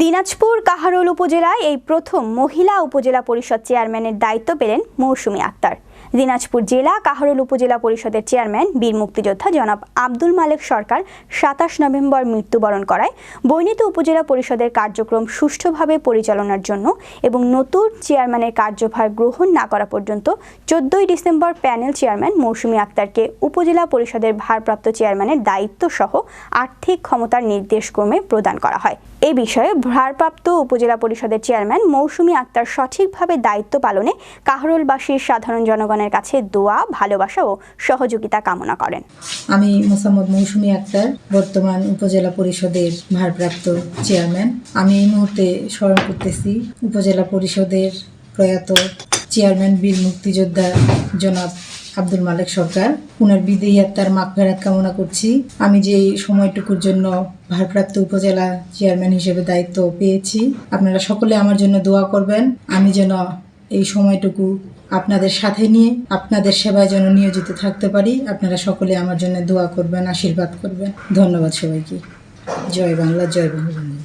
দিনাজপুর কাহারোল উপজেলায় এই প্রথম মহিলা উপজেলা পরিষদ চেয়ারম্যানের দায়িত্ব পেলেন মৌসুমী আক্তার। দিনাজপুর জেলা কাহারোল উপজেলা পরিষদের চেয়ারম্যান, বীর মুক্তিযোদ্ধা জনাব আব্দুল মালেক সরকার সাতাশ নভেম্বর মৃত্যুবরণ করায়। বৈনীত উপজেলা পরিষদের কার্যক্রম সুষ্ঠুভাবে পরিচালনার জন্য এবং নতুন চেয়ারম্যানের কার্যভার গ্রহণ না করা পর্যন্ত চোদ্দই ডিসেম্বর প্যানেল চেয়ারম্যান মৌসুমী আক্তারকে উপজেলা পরিষদের ভারপ্রাপ্ত চেয়ারম্যানের দায়িত্ব সহ আর্থিক ক্ষমতার নির্দেশক্রমে প্রদান করা হয়। এ বিষয়ে ভারপ্রাপ্ত উপজেলা পরিষদের চেয়ারম্যান মৌসুমী আক্তার সঠিকভাবে দায়িত্ব পালনে কাহরোলবাসীর সাধারণ জনগণের কাছে দোয়া, ভালোবাসা ও সহযোগিতা কামনা করেন। আমি মোসাম্মদ মৌসুমী আক্তার, বর্তমান উপজেলা পরিষদের ভারপ্রাপ্ত চেয়ারম্যান। আমি এই মুহূর্তে স্মরণ করতেছি উপজেলা পরিষদের প্রয়াত চেয়ারম্যান বীর মুক্তিযোদ্ধা জনাব আব্দুল মালেক সরকার। ওনার বিদেহী আত্মার মাগফেরাত কামনা করছি। আমি যে সময়টুকুর জন্য ভারপ্রাপ্ত উপজেলা চেয়ারম্যান হিসেবে দায়িত্ব পেয়েছি, আপনারা সকলে আমার জন্য দোয়া করবেন। আমি যেন এই সময়টুকু আপনাদের সাথে নিয়ে আপনাদের সেবায় যেন নিয়োজিত থাকতে পারি। আপনারা সকলে আমার জন্য দোয়া করবেন, আশীর্বাদ করবেন। ধন্যবাদ সবাইকে। জয় বাংলা, জয় বঙ্গবন্ধু।